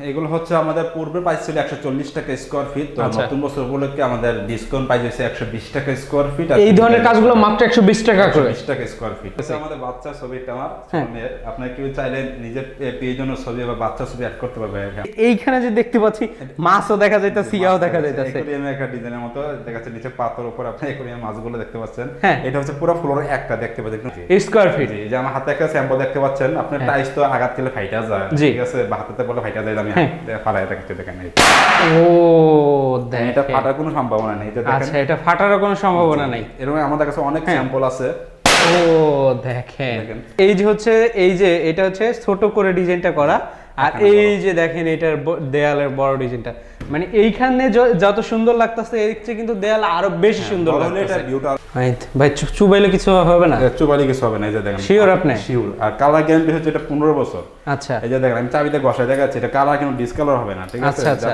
এগুলো হচ্ছে আমাদের পূর্বে প্রাইস ছিল একশো চল্লিশ টাকা স্কোয়ার ফিট তো আচ্ছা। নতুন বছর উপলক্ষে আমাদের ডিসকাউন্ট প্রাইস হচ্ছে একশো বিশ টাকা স্কোয়ার ফিট এই ধরনের কাজগুলো মাত্র একশো বিশ টাকা করে। বিশ টাকা স্কোয়ার ফিট আমাদের বাচ্চা ছবিটা আমার হ্যাঁ। আপনার কেউ চাইলে নিজের পেজন্য ছবি বা বাচ্চা ছবি অ্যাড করতে পারবে এইখানে যে দেখতে পাচ্ছি মাছও দেখা যাইতেছে ইয়াও দেখা যাইতেছে। একুরিয়ামে একটা ডিজাইনের মতো দেখা যাচ্ছে নিচে পাথর উপর আপনি একুরিয়াম মাছগুলো দেখতে পাচ্ছেন। হ্যাঁ। এটা হচ্ছে পুরো ফ্লোর একটা দেখতে পাচ্ছেন। স্কোয়ার ফিট যে আমার হাতে একটা স্যাম্পল দেখতে পাচ্ছেন আপনার হ্যাঁ। টাইস তো আঘাত খেলে ফাইটা যায় ঠিক আছে? বা হাতে বলে ফাইটা যায় আমি হ্যাঁ। ফালাই রাখতে দেখেন। ও এটা ফাটার কোনো সম্ভাবনা নেই আচ্ছা এটা ফাটারও কোনো সম্ভাবনা নাই। এরকম আমাদের কাছে অনেক। স্যাম্পল আছে। ও দেখেন। এই যে হচ্ছে এই যে এটা হচ্ছে ছোট করে ডিজাইনটা করা। আর এই যে দেখেন এটার দেয়ালের বড় ডিজাইনটা। মানে এইখানে যত সুন্দর লাগতেছে এর চেয়ে কিন্তু দেয়াল আরও বেশি সুন্দর হলে এটা লাগতেছে। ভাই চুবাইলে কিছু হবে না? চুবালি কিছু হবে না এই যে দেখেন Sure আপনি? শিওর আর কালার গ্যারান্টি হচ্ছে এটা পনেরো বছর। আচ্ছা। এই যে দেখেন আমি চাবিতে ঘষায় দেখাচ্ছি এটা কালার কিন্তু ডিসকালার হবে না ঠিক আছে? আচ্ছা আচ্ছা।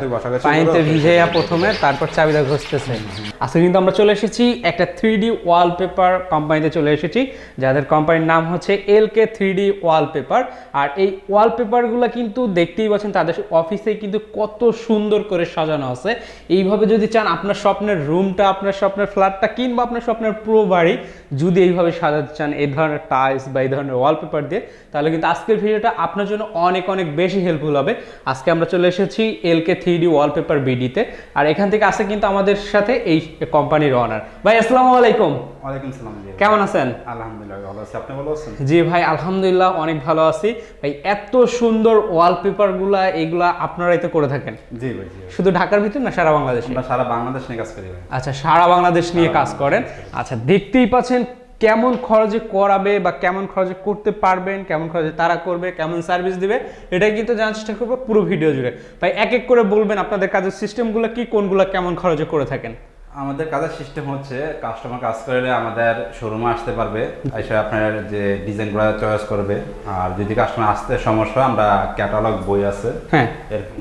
পানিতে করে- ভিজাইয়া প্রথমে তারপর চাবিটা ঘষতেছে। আজকে কিন্তু আমরা চলে এসেছি একটা থ্রি ডি ওয়ালপেপার কোম্পানিতে চলে এসেছি যাদের কোম্পানির নাম হচ্ছে L K three D wallpaper আর এই ওয়ালপেপারগুলো কিন্তু দেখতেই পাচ্ছেন তাদের অফিসে কিন্তু কত সুন্দর করে সাজানো আছে। এইভাবে যদি চান আপনার স্বপ্নের রুমটা আপনার স্বপ্নের ফ্ল্যাটটা কিংবা আপনার স্বপ্নের পুরো বাড়ি যদি এইভাবে সাজাতে চান এই ধরনের টাইলস বা এই ধরনের ওয়ালপেপার দিয়ে তাহলে কিন্তু আজকের ভিডিওটা আপনার জন্য অনেক অনেক বেশি হেল্পফুল হবে। আজকে আমরা চলে এসেছি L K three D wallpaper বিডিতে আর এখান থেকে আছে কিন্তু আমাদের সাথে এই কোম্পানির অনার ভাই আসসালামু আলাইকুম। ওয়ালাইকুম সালাম কেমন আছেন? আলহামদুলিল্লাহ ভালো আছি। আপনি ভালো আছেন? জি ভাই আলহামদুলিল্লাহ অনেক ভালো আছি। ভাই এত সুন্দর ওয়ালপেপারগুলা এগুলা আপনারাই তো করে থাকেন। জি ভাই। শুধু ঢাকার ভিতরে না সারা বাংলাদেশ? আমরা সারা বাংলাদেশ নিয়ে কাজ করি আচ্ছা সারা বাংলাদেশ নিয়ে কাজ করেন। আচ্ছা দেখতেই পাচ্ছেন কেমন খরচে করাবে বা কেমন খরচে করতে পারবেন কেমন খরচে তারা করবে কেমন সার্ভিস দিবে এটাই কিন্তু জানার চেষ্টা করব পুরো ভিডিও জুড়ে। তাই এক এক করে বলবেন আপনাদের কাজের সিস্টেমগুলো কি কোনগুলো কেমন খরচে করে থাকেন? আমাদের কাজের সিস্টেম হচ্ছে কাস্টমার কাজ করলে আমাদের শোরুমে আসতে পারবে এসে আপনার যে ডিজাইনগুলো চয়েস করবে। আর যদি কাস্টমার আসতে সমস্যা আমরা ক্যাটালগ বই আছে। হ্যাঁ।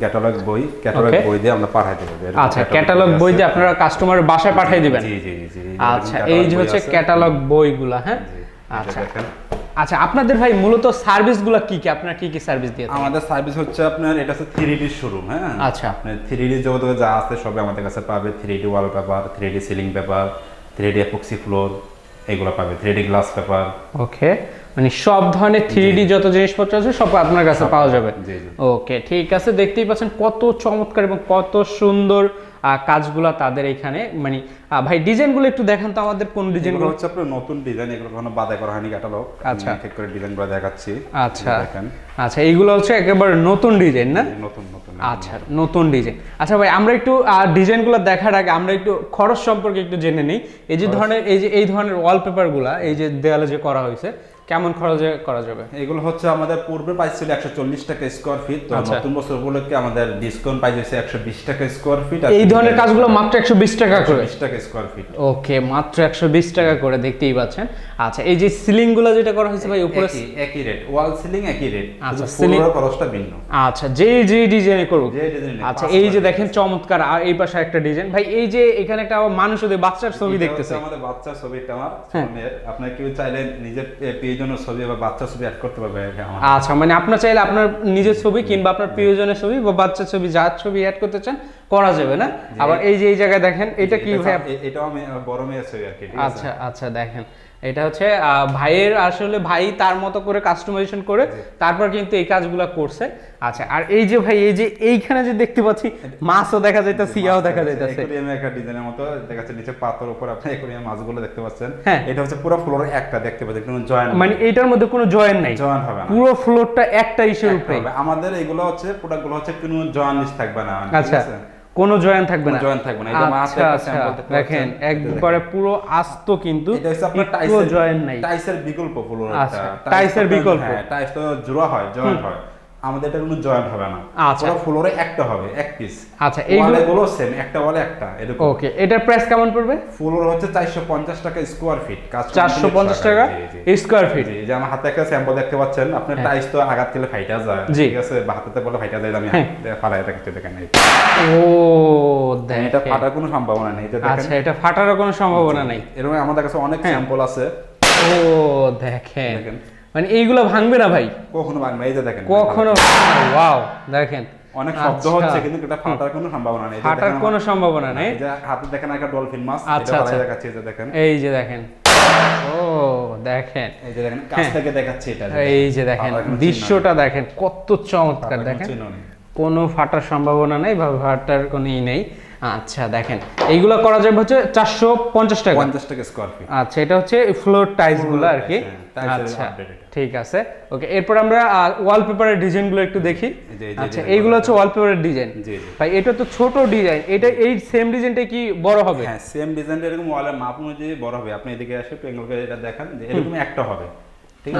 ক্যাটালগ বই ক্যাটালগ বই দিয়ে আমরা পাঠাইতে পারব এরকম আচ্ছা ক্যাটালগ বই দিয়ে আপনারা কাস্টমারের বাসায় পাঠিয়ে দিবেন? জি জি জি আচ্ছা এই যে হচ্ছে ক্যাটালগ বইগুলা হ্যাঁ? আচ্ছা। আচ্ছা আপনাদের ভাই মূলত সার্ভিসগুলো কি কি? আপনারা কি কি সার্ভিস দিয়ে আমাদের সার্ভিস হচ্ছে আপনার এটা হচ্ছে থ্রি ডি শোরুম হ্যাঁ? আচ্ছা। আপনার থ্রি ডি জগতে যা আছে সবই আমাদের কাছে পাবে। Three D wallpaper three D ceiling paper three D epoxy floor এগুলো পাবে। Three D glass paper. Okay. মানে সব ধরনের থ্রি ডি যত জিনিসপত্র আছে সব আপনার কাছে পাওয়া যাবে। ওকে ঠিক আছে দেখতেই পাচ্ছেন কত চমৎকার এবং কত সুন্দর কাজগুলা তাদের এখানে মানে ভাই ডিজাইনগুলো একটু দেখান তো আমাদের কোন এগুলো ডিজাইনগুলো। হচ্ছে আপনার নতুন ডিজাইন এগুলো কোনো বাধা করা হয়নি ক্যাটালগ আচ্ছা। ঠিক করে ডিজাইনগুলো দেখাচ্ছি। আচ্ছা। দেখেন। আচ্ছা এইগুলো হচ্ছে একেবারে নতুন ডিজাইন না? নতুন নতুন আচ্ছা নতুন ডিজাইন। আচ্ছা ভাই আমরা একটু ডিজাইনগুলো দেখার আগে আমরা একটু খরচ সম্পর্কে একটু জেনে নিই। এই যে ধরনের এই যে এই ধরনের ওয়ালপেপার ওয়ালপেপারগুলা এই যে দেয়ালে যে করা হয়েছে কেমন খরচে করা যাবে? এগুলো হচ্ছে আমাদের পূর্বে প্রাইস ছিল একশো চল্লিশ টাকা স্কোয়ার ফিট তো আচ্ছা। নতুন বছর উপলক্ষে আমাদের ডিসকাউন্ট প্রাইস হচ্ছে একশো বিশ টাকা স্কোয়ার ফিট এই ধরনের কাজগুলো মাত্র একশো বিশ টাকা করে? বিশ টাকা স্কোয়ার ফিট ওকে মাত্র একশো বিশ টাকা করে দেখতেই পাচ্ছেন। আচ্ছা এই যে সিলিংগুলো যেটা করা হয়েছে ভাই উপরে? একই রেট ওয়াল সিলিং একই রেট আচ্ছা, সিলিং খরচটা ভিন্ন। আচ্ছা যে যে ডিজাইনে করব আচ্ছা এই যে দেখেন চমৎকার আর এই পাশে একটা ডিজাইন ভাই এই যে এখানে একটা মানুষ ওদের বাচ্চার ছবি দেখতেছে। আমাদের বাচ্চা ছবিটা আমার হ্যাঁ। আপনার কেউ চাইলে নিজের পেজন্য ছবি বা বাচ্চা ছবি অ্যাড করতে পারবে আচ্ছা মানে আপনার চাইলে আপনার নিজের ছবি কিংবা আপনার প্রিয়জনের ছবি বা বাচ্চা ছবি যার ছবি অ্যাড করতে চান করা যাবে না? আবার এই যে এই জায়গায় দেখেন এটা কি এটা এটাও আমি বড় মেয়ের ছবি আর কি আচ্ছা আচ্ছা দেখেন। এটা হচ্ছে ভাইয়ের আসলে ভাই তার মতো করে কাস্টমাইজেশন করে তারপর কিন্তু এই কাজগুলো করছে। আচ্ছা আর এই যে ভাই এই যে এইখানে যে দেখতে পাচ্ছি মাছও দেখা যাইতেছে ইয়াও দেখা যাইতেছে। একুরিয়ামে একটা ডিজাইনের মতো দেখা যাচ্ছে নিচে পাথর উপর আপনি একুরিয়াম মাছগুলো দেখতে পাচ্ছেন। হ্যাঁ। এটা হচ্ছে পুরো ফ্লোর একটা দেখতে পাচ্ছেন কোনো জয়েন্ট মানে এইটার মধ্যে কোনো জয়েন নাই। জয়েন্ট হবে না। পুরো ফ্লোরটা একটা ইসের উপরে। আমাদের এগুলো হচ্ছে প্রোডাক্টগুলো হচ্ছে কোনো লিস্ট থাকবে না। আচ্ছা? কোনো জয়েন থাকবে না জয়েন থাকবে না। এটা মাছ আমার হাতে আচ্ছা আচ্ছা দেখেন। একবারে পুরো আস্ত কিন্তু এটা হচ্ছে আপনার টাইসের জয়েন নাই টাইসের বিকল্প ফ্লোর আচ্ছা, টাইসের বিকল্প। হ্যাঁ টাইস তো জোড়া হয় জয়েন্ট হয় আমাদের এটা কোনো জয়েন্ট হবে না। আচ্ছা। পুরো ফ্লোরে একটা হবে এক পিস আচ্ছা এইগুলো সেম একটা ওয়ালে একটা এরকম। ওকে এটার প্রাইস কেমন পড়বে? ফ্লোর হচ্ছে 450 টাকা স্কোয়ার ফিট কাজ চারশো পঞ্চাশ টাকা স্কোয়ার ফিট যে আমার হাতে একটা স্যাম্পল দেখতে পাচ্ছেন আপনার হ্যাঁ। টাইস তো আঘাত খেলে ফাইটা যায়। ঠিক আছে বা হাতে বলে ফাইটা যায় আমি হ্যাঁ। ফালাই রাখতে দেখেন এই। ও এটা ফাটার কোনো সম্ভাবনা নেই এটা দেখেন। আচ্ছা এটা ফাটারও কোনো সম্ভাবনা নাই। এরকম আমাদের কাছে অনেক। স্যাম্পল আছে। ও দেখেন। দেখেন। মানে এইগুলো ভাঙবে না ভাই। কখনো ভাঙবে এই যে দেখেন কখনো ওয়াও দেখেন। অনেক শব্দ আচ্ছা। হচ্ছে কিন্তু এটা ফাটার কোনো সম্ভাবনা নেই ফাটার কোনো সম্ভাবনা নেই। এই যে হাতে দেখেন একটা ডলফিন মাছ আচ্ছা, এটা আচ্ছা। দেখাচ্ছি এই যে দেখেন। এই যে দেখেন। ও দেখেন। এই যে দেখেন কাছ থেকে দেখাচ্ছি এটা এই যে দেখেন। দৃশ্যটা দেখেন কত চমৎকার দেখেন। কোনো ফাটার সম্ভাবনা নেই বা ফাটার কোনো ই নেই। আচ্ছা দেখেন। এইগুলো করা যাবে হচ্ছে চারশো পঞ্চাশ টাকা। পঞ্চাশ টাকা স্কোয়ার ফিট আচ্ছা এটা হচ্ছে ফ্লোর টাইলসগুলো আর কি হ্যাঁ, আচ্ছা ঠিক আছে। ওকে এরপর আমরা ওয়ালপেপারের ডিজাইনগুলো একটু দেখি। আচ্ছা এইগুলো গুলো হচ্ছে ওয়ালপেপারের ডিজাইন জি জি। ভাই এটা তো ছোট ডিজাইন এটা এই সেম ডিজাইনটা কি বড় হবে? হ্যাঁ সেম ডিজাইনটা এরকম ওয়ালের মাপ অনুযায়ী বড় হবে। আপনি এদিকে এসে পেঙ্গল করে এটা দেখান যে এরকম একটা হবে।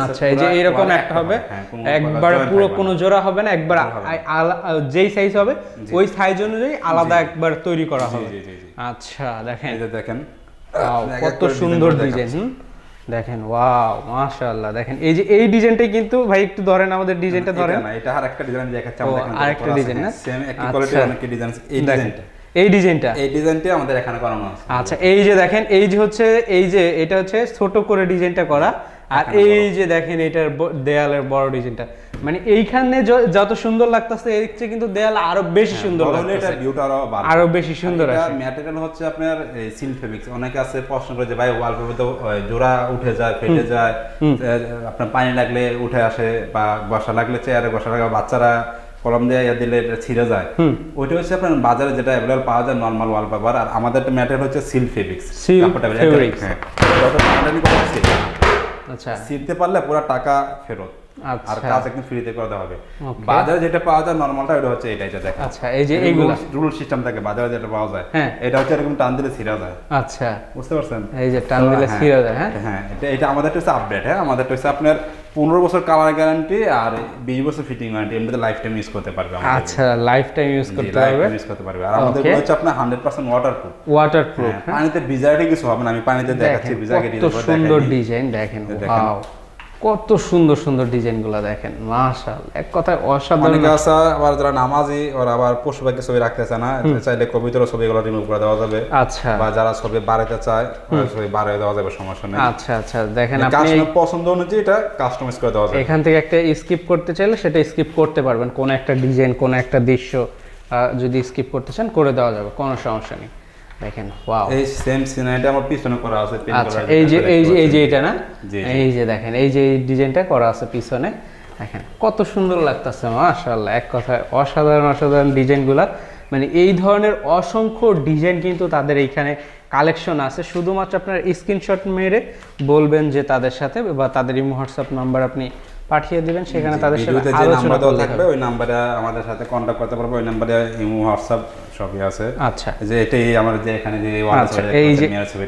আচ্ছা এই যে এরকম একটা হবে। হ্যাঁ, একবার পুরো কোনো জোড়া হবে না একবার জোড়া হবে না। আ- আলা- যেই সাইজ হবে ওই সাইজ অনুযায়ী আলাদা একবার তৈরি করা হবে। জি জি জি। আচ্ছা দেখেন। এই যে দেখেন। Wow, এক এক কত সুন্দর ডিজাইন দেখেন ওয়াও মাশাআল্লাহ দেখেন এই যে এই ডিজাইনটাই কিন্তু ভাই একটু ধরেন আমাদের ডিজাইনটা ধরেন। না এটা ডিজাইন দেখাচ্ছি ও, আমাদের এখানে আরেকটা design না? সেম একই। কোয়ালিটির অনেক ডিজাইন এই ডিজাইনটা এই ডিজাইনটা এই ডিজাইনটি আমাদের এখানে করানো আছে। আচ্ছা এই যে দেখেন এই যে হচ্ছে এই যে এটা হচ্ছে ছোট করে ডিজাইনটা করা। আর এই যে দেখেন এটার দেয়ালের বড় ডিজাইনটা মানে এইখানে যত সুন্দর লাগতেছে এর চেয়ে কিন্তু দেয়াল আরও বেশি সুন্দর বড় এটা লাগতেছে। ভিউটা আরও আরও বেশি সুন্দর আসে। ম্যাটেরিয়াল হচ্ছে আপনার সিল ফেব্রিক্স অনেকে আছে প্রশ্ন করে যে ভাই ওয়ালপেপার তো জোড়া উঠে যায় ফেটে যায়। আপনার পানি লাগলে উঠে আসে বা বসা লাগলে চেয়ারে বসা লাগে বাচ্চারা কলম দিয়ে ইয়ে দিলে এটা ছিঁড়ে যায়। ওইটা হচ্ছে আপনার বাজারে যেটা অ্যাভেলেবল পাওয়া যায় নর্মাল ওয়ালপেপার আর আমাদের ম্যাটেরিয়াল হচ্ছে সিল ফেব্রিক্স Seal fabrics। হ্যাঁ। আচ্ছা। ছিঁড়তে পারলে পুরো টাকা ফেরত। আর আচ্ছা। কাজ একদম ফ্রিতে করে দেওয়া হবে। বাজারে যেটা পাওয়া যায় নর্মালটা ওটা হচ্ছে এটা এটা দেখা আচ্ছা এই যে এইগুলো রুল সিস্টেম থাকে বাজারে যেটা পাওয়া যায় হ্যাঁ। এটা হচ্ছে এরকম টান দিলে ছিঁড়া যায়। আচ্ছা। বুঝতে পারছেন? এই যে টান দিলে হ্যাঁ, যায় হ্যাঁ? হ্যাঁ এটা এটা আমাদের হচ্ছে আপডেট হ্যাঁ? আমাদের হচ্ছে আপনার পনেরো বছর কালার গ্যারান্টি আর বিশ বছর ফিটিং গ্যারান্টি এমনিতে লাইফ টাইম ইউজ করতে পারবে আচ্ছা লাইফ টাইম ইউজ করতে পারবে ইউজ করতে পারবে। আর আমাদের. হচ্ছে আপনার hundred percent water proof water proof পানিতে ভিজাইতে কিছু হবে না আমি পানিতে দেখাচ্ছি কত সুন্দর ডিজাইন দেখেন দেখেন। ওয়াও কত সুন্দর সুন্দর ডিজাইনগুলা দেখেন মাশাআল্লাহ। এক কথায় অসাধারণ অনেকে আছে আবার যারা নামাজি ওরা আবার পশু পাখি ছবি রাখতে চায় না চাইলে কবিতার ছবিগুলো রিমুভ করে দেওয়া যাবে। আচ্ছা। বা যারা ছবি বাড়াতে চায় ছবি বাড়িয়ে দেওয়া যাবে সমস্যা নেই। আচ্ছা আচ্ছা দেখেন আপনি কাস্টমার পছন্দ অনুযায়ী এটা কাস্টমাইজ করে দেওয়া যাবে। এখান থেকে একটা স্কিপ করতে চাইলে সেটা স্কিপ করতে পারবেন। কোন একটা ডিজাইন কোন একটা দৃশ্য যদি স্কিপ করতে চান করে দেওয়া যাবে কোনো সমস্যা নেই। দেখেন ওয়াও এই সেম সিনারিটা আমার পিছনে করা আছে আচ্ছা এই যে এই যে এই যে এটা না। এই যে দেখেন এই যে ডিজাইনটা করা আছে পিছনে দেখেন কত সুন্দর লাগতেছে মাশাআল্লাহ এক কথায় অসাধারণ অসাধারণ ডিজাইনগুলা। মানে এই ধরনের অসংখ্য ডিজাইন কিন্তু তাদের এইখানে কালেকশন আছে। শুধুমাত্র আপনার স্ক্রিনশট মেরে বলবেন যে তাদের সাথে বা তাদের ইমো হোয়াটসঅ্যাপ নাম্বার আপনি পাঠিয়ে দিবেন সেখানে তাদের সাথে আলোচনা দেওয়া থাকবে ওই নাম্বারে আমাদের সাথে কন্ট্যাক্ট করতে পারবে ওই নাম্বারে ইমো হোয়াটসঅ্যাপ সবই আছে। আচ্ছা। যে এটাই আমার যে এখানে যে আচ্ছা এই যে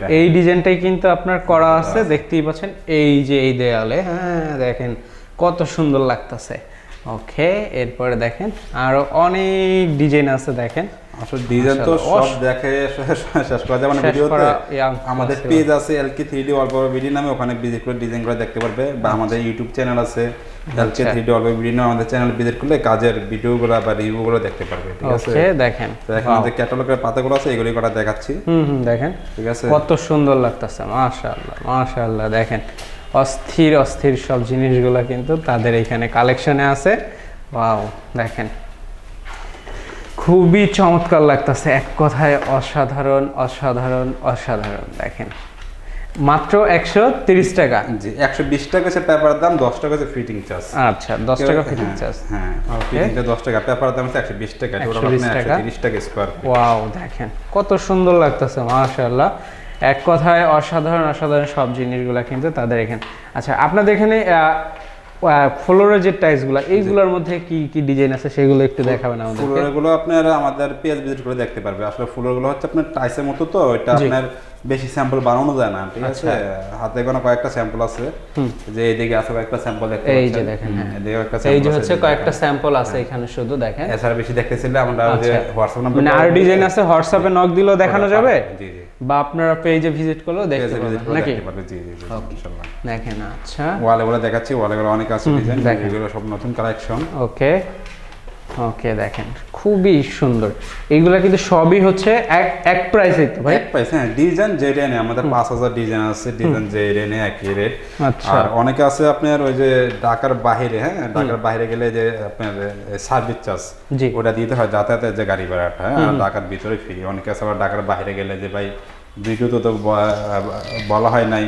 এই ডিজাইনটাই কিন্তু আপনার করা আছে দেখতেই পাচ্ছেন। এই যে এই দেয়ালে হ্যাঁ দেখেন কত সুন্দর লাগতেছে। ওকে এরপরে দেখেন আরও অনেক ডিজাইন আছে দেখেন। আসলে ডিজাইন তো সব দেখে শেষ- করা যাবে না শেষ ভিডিওতে আমাদের পেজ আছে এলকে থ্রি ডি অল্প ভিডিও নামে ওখানে ভিজিট করে ডিজাইন করে দেখতে পারবে। বা আমাদের ইউটিউব চ্যানেল আছে। এলকে আচ্ছা। থ্রি ডি অল্প ভিডিও আমাদের চ্যানেল ভিজিট করলে কাজের ভিডিওগুলো বা রিভিউগুলো দেখতে পারবে ঠিক আছে? ওকে দেখেন। তো যে ক্যাটালগের পাতাগুলো আছে এগুলি করা দেখাচ্ছি। হুম হুম দেখেন। ঠিক আছে? কত সুন্দর লাগতেছে মাশাআল্লাহ মাশাআল্লাহ দেখেন। অস্থির অস্থির সব জিনিসগুলো কিন্তু তাদের এখানে কালেকশনে আছে। ওয়াও দেখেন। খুবই চমৎকার লাগতেছে এক কথায় অসাধারণ অসাধারণ অসাধারণ দেখেন। মাত্র একশো তিরিশ টাকা। জি একশো বিশ টাকা হচ্ছে পেপার দাম দশ টাকা হচ্ছে ফিটিং চার্জ। আচ্ছা দশ টাকা ফিটিং চার্জ। হ্যাঁ ফিটিংটা দশ টাকা পেপার দাম হচ্ছে একশো বিশ টাকা টোটাল 120 টাকা। তিরিশ টাকা স্কোয়ার ওয়াও দেখেন কত সুন্দর লাগতেছে মাশাআল্লাহ। এক কথায় অসাধারণ অসাধারণ সব জিনিসগুলো কিন্তু তাদের এখানে। আচ্ছা আপনাদের এখানে ফ্লোরের যে টাইলসগুলো এইগুলোর মধ্যে কি কি ডিজাইন আছে সেগুলো একটু দেখাবেন আমাদেরকে? ফুলগুলো আপনার আমাদের পেজ ভিজিট করে দেখতে পারবে। আসলে ফুলগুলো হচ্ছে আপনার টাইসের মতো তো এটা আপনার বেশি স্যাম্পল বানানো যায় না ঠিক আছে? আচ্ছা। হাতে কোনো কয়েকটা স্যাম্পল আছে। যে এইদিকে আছে কয়েকটা স্যাম্পল দেখতে এই যে দেখেন, হ্যাঁ। এই যে হচ্ছে কয়েকটা স্যাম্পল আছে এখানে শুধু দেখেন। এছাড়া বেশি দেখতে চাইলে আমরা যে আচ্ছা। হোয়াটসঅ্যাপ নাম্বার মানে আর ডিজাইন আছে হোয়াটসঅ্যাপে নক দিলেও দেখানো যাবে? জি জি। বা আপনারা পেজে ভিজিট করলেও দেখতে পাবেন নাকি? জি জি দেখেন আচ্ছা। ওয়ালে গুলো দেখাচ্ছি ওয়ালে অনেক ডিজাইন দেখেন। এগুলো সব নতুন কালেকশন ওকে ওকে দেখেন খুবই সুন্দর। এইগুলা কিন্তু সবই হচ্ছে এক এক প্রাইসে তো ভাই? এক প্রাইস হ্যাঁ ডিজাইন যে রেনে আমাদের পাঁচ হাজার ডিজাইন আছে ডিজাইন যে রেনে একই রেট আচ্ছা। আর অনেকে আছে আপনার ওই যে ঢাকার বাইরে হ্যাঁ ঢাকার বাইরে গেলে যে আপনার সার্ভিস চার্জ। ওটা দিতে হয় যাতায়াতের যে গাড়ি ভাড়াটা হ্যাঁ আর ঢাকার ভিতরে ফ্রি অনেকে আছে আবার ঢাকার বাইরে গেলে যে ভাই তো বলা হয় নাই।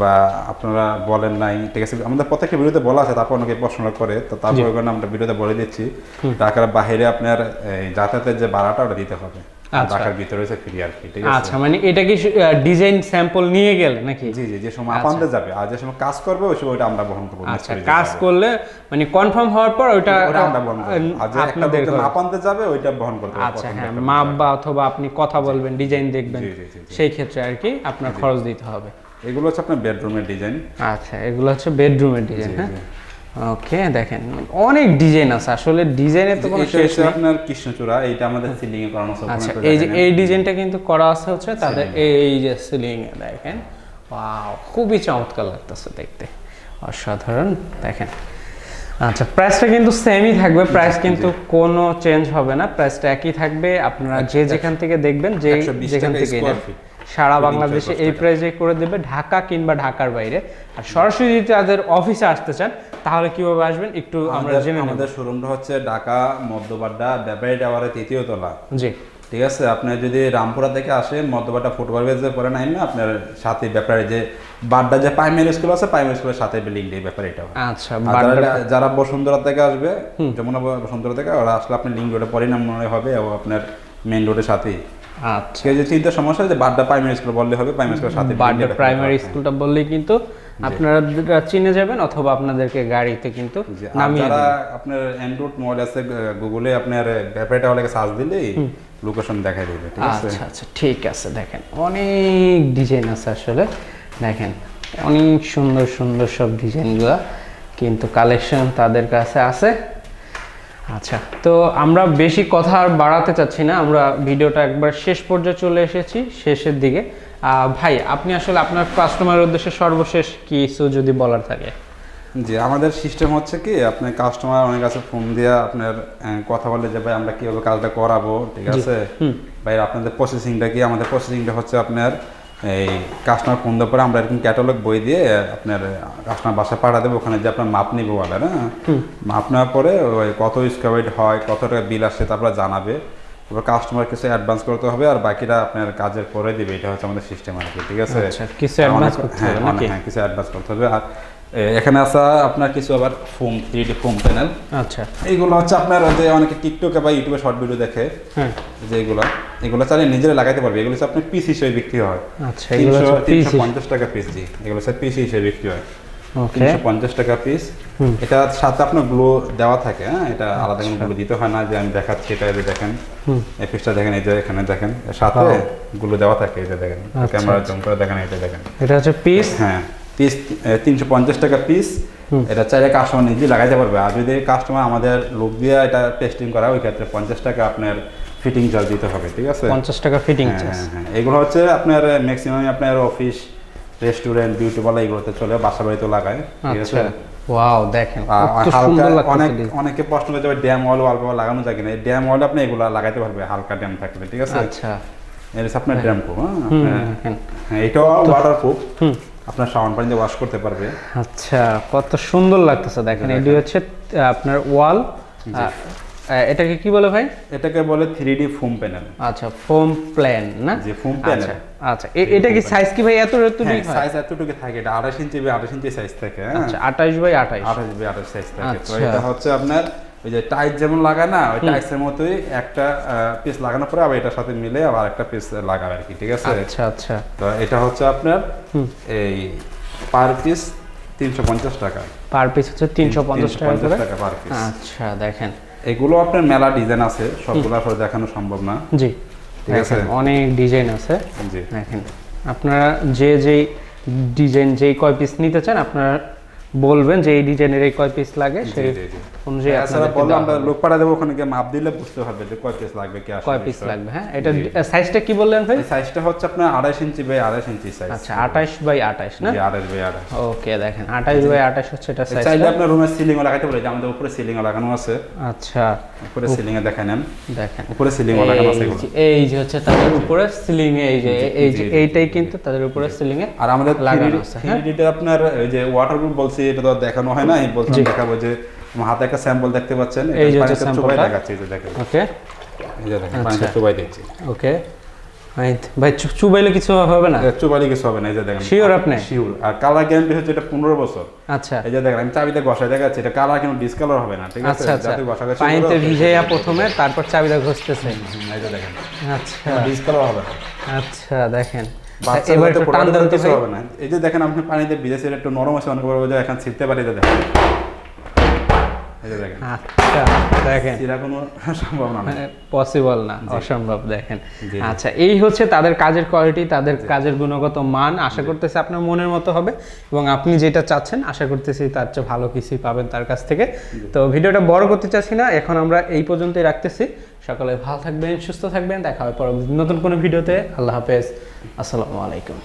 বা আপনারা বলেন নাই। ঠিক আছে আমাদের প্রত্যেকটা ভিডিওতে বলা আছে তারপর অনেকে প্রশ্ন করে তো তারপর আমরা ভিডিওতে বলে দিচ্ছি। ঢাকার বাইরে আপনার যাতায়াতের যে ভাড়াটা ওটা দিতে হবে। আচ্ছা। ঢাকার ভিতরে ফ্রি আর কি ঠিক আছে? আচ্ছা মানে এটা কি ডিজাইন স্যাম্পল নিয়ে গেলে নাকি? জি জি যে সময় আপানতে যাবে আর যে সময় কাজ করবে ওই সময় ওইটা আমরা বহন করব আচ্ছা কাজ করলে মানে কনফার্ম হওয়ার পর ওটা আমরা বহন করব। আর যে একটা যাবে ওইটা বহন করতে হবে আচ্ছা হ্যাঁ মাপ বা অথবা আপনি কথা বলবেন ডিজাইন দেখবেন। সেই ক্ষেত্রে আর কি আপনার খরচ দিতে হবে। এগুলো হচ্ছে আপনার বেডরুমের ডিজাইন আচ্ছা এগুলো হচ্ছে বেডরুমের ডিজাইন হ্যাঁ? ওকে দেখেন অনেক ডিজাইন আছে আসলে ডিজাইনে তো কোনো এটা শেষ নেই। আপনার কৃষ্ণচূড়া এইটা আমাদের সিলিং এ করানো আছে আচ্ছা এই যে এই ডিজাইনটা কিন্তু করা আছে হচ্ছে তাদের এই যে সিলিং এ দেখেন। ওয়াও খুবই চমৎকার লাগতেছে দেখতে। অসাধারণ দেখেন। আচ্ছা প্রাইসটা কিন্তু সেমই থাকবে প্রাইস কিন্তু কোনো চেঞ্জ হবে না। প্রাইসটা একই থাকবে আপনারা যে যেখান থেকে দেখবেন যে যেখান থেকে। সারা বাংলাদেশে এই টাকা। প্রাইসে করে দেবে ঢাকা কিংবা ঢাকার বাইরে। আর সরাসরি যদি তাদের অফিসে আসতে চান তাহলে কীভাবে আসবেন? একটু আমরা জেনে আমাদের শোরুমটা হচ্ছে ঢাকা মধ্যবাড্ডা ব্যাপারী টাওয়ারের তৃতীয় তলা। জি। ঠিক আছে? আপনি যদি রামপুরা থেকে আসেন মধ্যবাড্ডা ফুটবল বেজে পরে নাই না আপনার সাথে ব্যাপারে যে বাড্ডা যে প্রাইমারি স্কুল আছে প্রাইমারি স্কুলের সাথে বিল্ডিং এই ব্যাপারে এটা আচ্ছা যারা- বসুন্ধরা থেকে আসবে যমুনা বসুন্ধরা থেকে ওরা আসলে আপনি লিঙ্ক রোডে পরিণাম মনে হবে এবং আপনার মেইন রোডের সাথেই। আচ্ছা। চিন্তা সমস্যা যে বাড্ডা প্রাইমারি স্কুল বললে হবে প্রাইমারি স্কুলের সাথে বাড্ডা প্রাইমারি স্কুলটা বললেই কিন্তু আপনারা চিনে যাবেন অথবা আপনাদেরকে গাড়িতে কিন্তু নামিয়ে যারা আপনার অ্যান্ড্রয়েড মোবাইল আছে গুগলে আপনার ব্যাপারটা সার্চ দিলেই লোকেশন দেখাই দেবে ঠিক আছে? আচ্ছা আচ্ছা ঠিক আছে দেখেন অনেক ডিজাইন আছে আসলে দেখেন অনেক সুন্দর সুন্দর সব ডিজাইনগুলো কিন্তু কালেকশন তাদের কাছে আছে। আচ্ছা তো আমরা বেশি কথা আর বাড়াতে চাচ্ছি না আমরা ভিডিওটা একবার শেষ পর্যায়ে চলে এসেছি শেষের দিকে। ভাই আপনি আসলে আপনার কাস্টমারের উদ্দেশ্যে সর্বশেষ কিছু যদি বলার থাকে? জি আমাদের সিস্টেম হচ্ছে কি আপনার কাস্টমার অনেক আছে ফোন দিয়ে আপনার কথা বলে যে ভাই আমরা কীভাবে কাজটা করাবো? ঠিক আছে? ভাই আপনাদের প্রসেসিংটা কি? আমাদের প্রসেসিংটা হচ্ছে আপনার এই কাস্টমার ফোন দেওয়ার পরে আমরা এরকম ক্যাটালগ বই দিয়ে আপনার কাস্টমার বাসা পাঠা দেবো ওখানে যে আপনার মাপ নিবো বলে না মাপ নেওয়ার পরে ওই কত স্কোয়ার হয় কত টাকা বিল আসছে তারপরে জানাবে। এবার কাস্টমার কিছু অ্যাডভান্স করতে হবে আর বাকিটা আপনার কাজের করে দিবে এটা হচ্ছে আমাদের সিস্টেম আর কি ঠিক আছে? আচ্ছা, কিছু আর করতে হ্যাঁ, হবে হ্যাঁ কিছু অ্যাডভান্স করতে হবে। আর এখানে আসা আপনার কিছু আবার foam three D foam panel আচ্ছা। এইগুলো হচ্ছে আপনার যে অনেকে টিকটকে বা ইউটিউবে শর্ট ভিডিও দেখে হ্যাঁ। যে এগুলো চালিয়ে নিজেরা লাগাতে পারবে। এগুলো আপনার পিস হিসেবে বিক্রি হয়। আচ্ছা এগুলো তিনশো পঞ্চাশ টাকা পিস জি। এগুলো হচ্ছে পিস হিসেবে বিক্রি হয়। তিনশো পঞ্চাশ টাকা পিস এটা সাথে আপনার গ্লো দেওয়া থাকে হ্যাঁ? এটা আলাদা কোনো গ্লো দিতে হয় না যে আমি দেখাচ্ছি এটা এই যে দেখেন। এই পিসটা দেখেন এই যে এখানে দেখেন। সাথে গুলো দেওয়া থাকে এই যে দেখেন। আচ্ছা, ক্যামেরা জুম করে দেখেন এটা দেখেন। এটা হচ্ছে পিস হ্যাঁ। পিস তিনশো পঞ্চাশ টাকা পিস এটা চাইলে কাস্টমার নিজে লাগাইতে পারবে। আর যদি কাস্টমার আমাদের লোক দিয়ে এটা টেস্টিং করা ওই ক্ষেত্রে পঞ্চাশ টাকা আপনার ফিটিং চার্জ দিতে হবে ঠিক আছে? পঞ্চাশ টাকা ফিটিং হ্যাঁ, চার্জ হ্যাঁ, হ্যাঁ। এগুলো হচ্ছে আপনার ম্যাক্সিমাম আপনার অফিস রেস্টুরেন্ট বিউটি পার্লার এগুলোতে চলে বাসা বাড়িতে লাগায় ঠিক আছে? আচ্ছা। ওয়াও দেখেন সুন্দর লাগতেছে অনেক অনেকে প্রশ্ন করতে পারে ড্যাম ওয়াল ওয়াল লাগানো যায় কিনা? ড্যাম ওয়াল আপনি এগুলো লাগাইতে পারবে হালকা ড্যাম থাকলে ঠিক আছে? আচ্ছা। এর আপনার ড্যাম প্রুফ হ্যাঁ? হুম, হ্যাঁ। এটাও ওয়াটার প্রুফ আপনার সাবান পানি দিয়ে ওয়াশ করতে পারবে। আচ্ছা কত সুন্দর লাগতেছে দেখেন। এটি হচ্ছে আপনার ওয়াল এটাকে কি বলে ভাই? এটাকে বলে থ্রি ডি ফোম প্যানেল আচ্ছা ফোম প্ল্যান না? জি, foam panel। আচ্ছা আচ্ছা। এটা কি সাইজ কি ভাই এত এত হ্যাঁ হয়? সাইজ এতটুকু থাকে। এটা আঠাশ ইঞ্চি বাই আঠাশ ইঞ্চি সাইজ থাকে হ্যাঁ। আচ্ছা আঠাইশ বাই আঠাইশ আঠাশ বাই আঠাশ সাইজ থাকে। তো আচ্ছা। এটা হচ্ছে আপনার ওই যে টাইট যেমন লাগায় না ওই টাইটসের মতোই একটা পিস লাগানোর পরে আবার এটার সাথে মিলে আবার একটা পিস লাগাবে আর কি ঠিক আছে? আচ্ছা আচ্ছা। তো এটা হচ্ছে আপনার এই পার পিস তিনশো পঞ্চাশ টাকা। পার পিস হচ্ছে তিনশো পঞ্চাশ টাকা করে? টাকা পার পিস আচ্ছা দেখেন। এগুলো আপনার মেলা ডিজাইন আছে সবগুলো আসলে দেখানো সম্ভব না। জি। ঠিক আছে। অনেক ডিজাইন আছে। জি। দেখেন আপনারা যে যেই ডিজাইন যেই কয় পিস নিতে চান আপনারা বলবেন যে এই ডিজাইনের এই কয় পিস লাগে সেই। অনুযায়ী তাছাড়া আপনাদেরকে বললে দেওয়া আমরা লোক পাঠা দেবো ওখানে গিয়ে মাপ দিলে বুঝতে হবে যে কয় পিস লাগবে কি আসলে কয় পিস লাগবে হ্যাঁ? এটা সাইজটা কি বললেন ভাই? সাইজটা হচ্ছে আপনার আড়াইশ ইঞ্চি বাই আড়াইশ ইঞ্চি সাইজ আচ্ছা আঠাশ বাই আঠাশ না? জি আড়াইশ বাই আড়াইশ ওকে দেখেন আঠাশ বাই আঠাশ হচ্ছে এটা সাইজ চাইলে আপনার রুমের সিলিং ও লাগাইতে পারে যে আমাদের উপরে সিলিং ও লাগানো আছে। আচ্ছা। উপরে সিলিং এ দেখাই নেন। দেখেন। উপরে সিলিং ও লাগানো আছে এই যে- হচ্ছে তাদের উপরে সিলিং এ এই যে এই যে এইটাই কিন্তু তাদের উপরে সিলিং এ আর আমাদের লাগানো আছে, হ্যাঁ? থ্রিডিতে আপনার ওই যে ওয়াটারপ্রুফ বলছি এটা তো দেখানো হয় না বলছিলাম দেখাবো যে আমার হাতে একটা স্যাম্পল দেখতে পাচ্ছেন। এই যে চুবাই। দেখাচ্ছি এই যে দেখেন। ওকে। এই যে দেখেন পানিতে চুবাই দিচ্ছি। ওকে। ভাই চুবাইলে কিছু হবে না? চুবাইলে কিছু হবে না এই যে দেখেন। Sure আপনি? শিওর আর কালার গ্যারান্টি হচ্ছে এটা পনেরো বছর। আচ্ছা। এই যে দেখেন আমি চাবিতে ঘষাই দেখাচ্ছি এটা কালার কিন্তু ডিসকালার হবে না ঠিক আছে? আচ্ছা আচ্ছা। যাতে ঘষা ঘষি পানিতে ভিজাইয়া প্রথমে তারপর চাবিটা ঘষতেছে। এই যে দেখেন। আচ্ছা। ডিসকালার হবে না। আচ্ছা দেখেন। এবার যাতে একটু টান পড়াতে দেন তো কিছু ভাই। হবে না। এই যে দেখেন আপনি পানিতে ভিজেছে একটু নরম আছে অনেক বড় এখন ছিটতে পারি দেখেন। দেখেন। আচ্ছা এটা কোনো সম্ভাবনা নেই পসিবল না অসম্ভব দেখেন। আচ্ছা এই হচ্ছে তাদের কাজের কোয়ালিটি তাদের কাজের গুণগত মান আশা করতেছি আপনার মনের মতো হবে এবং আপনি যেটা চাচ্ছেন আশা করতেছি তার চেয়ে ভালো কিছুই পাবেন তার কাছ থেকে। তো ভিডিওটা বড় করতে চাচ্ছি না এখন আমরা এই পর্যন্তই রাখতেছি। সকলে ভালো থাকবেন সুস্থ থাকবেন দেখা হবে পরবর্তী নতুন কোনো ভিডিওতে। আল্লাহ হাফেজ। আসসালামু আলাইকুম।